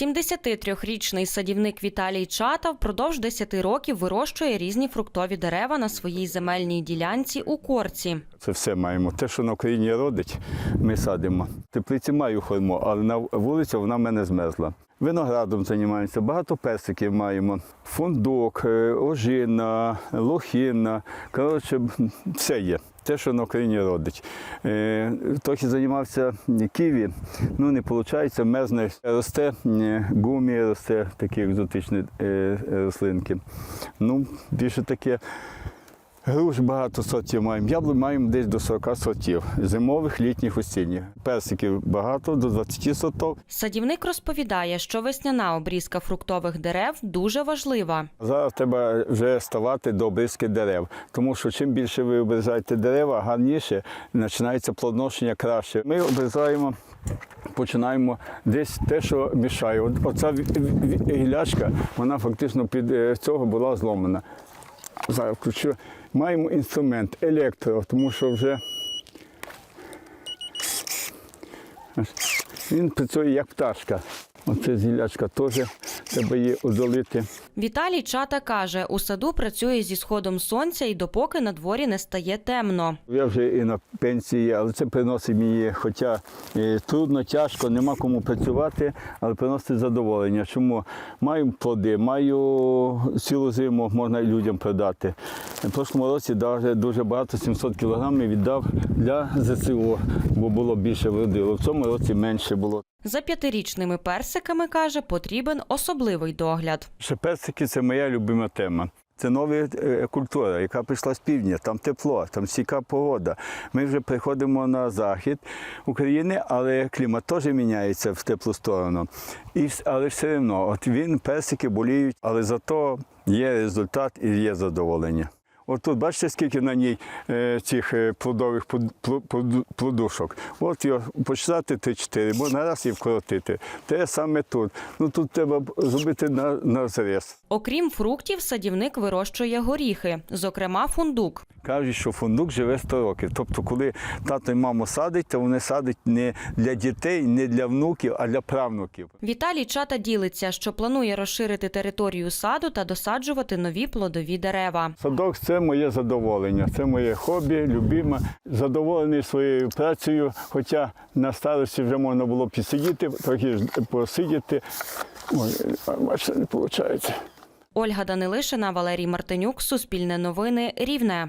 73-річний садівник Віталій Чата впродовж 10 років вирощує різні фруктові дерева на своїй земельній ділянці у Корці. Це все маємо. Те, що на Україні родить, ми садимо. Теплиці маю хоймо, але на вулиці вона в мене змерзла. Виноградом займаємося, багато персиків маємо. Фундук, е, ожина, лохина. Коротше, все є. Те, що на Україні родить. Е, Трохи займався ківі, ну не виходить, мерзне. Росте гумі, росте такі екзотичні е, рослинки. Ну, більше таке. Груш багато сортів маємо. Яблук маємо десь до 40 сортів. Зимових, літніх, осінніх. Персиків багато, до 20 сортів. Садівник розповідає, що весняна обрізка фруктових дерев дуже важлива. Зараз треба вже ставати до обрізки дерев, тому що чим більше ви обрізаєте дерева, гарніше починається плодоношення краще. Ми обрізаємо. Починаємо десь те, що мішає. Оця гілячка, вона фактично під е, цього була зломана. Зараз включу. Маємо інструмент електро, тому що вже він працює як пташка. Оце зілячка теж треба її удалити. Віталій Чата каже, у саду працює зі сходом сонця і допоки на дворі не стає темно. Я вже і на пенсії, але це приносить мені, хоча трудно, тяжко, нема кому працювати, але приносить задоволення. Чому маю плоди, маю цілу зиму, можна і людям продати. В прошлому році дуже багато, 700 кілограмів віддав для ЗСУ, бо було більше вродило. В цьому році менше було. За п'ятирічними персиками каже, потрібен особливий догляд. Ще персики це моя любима тема. Це нова е, культура, яка прийшла з півдня, там тепло, там стійка погода. Ми вже приходимо на захід України, але клімат теж міняється в теплу сторону. І, але все одно, от він, персики боліють, але зато є результат і є задоволення. От тут бачите, скільки на ній е, цих е, плодових плод- плод- плод- плодушок. От його почитати 3-4, можна раз і вкоротити. Те саме тут. Ну тут треба зробити на, на зріз. Окрім фруктів, садівник вирощує горіхи, зокрема фундук. Кажуть, що фундук живе 100 років. Тобто, коли тато і мама садять, то вони садять не для дітей, не для внуків, а для правнуків. Віталій Чата ділиться, що планує розширити територію саду та досаджувати нові плодові дерева. Садок це моє задоволення, це моє хобі, любиме. Задоволений своєю працею, хоча на старості вже можна було підсидіти, трохи посидіти. Ой, бачите, не виходить. Ольга Данилишина, Валерій Мартинюк, Суспільне новини, Рівне.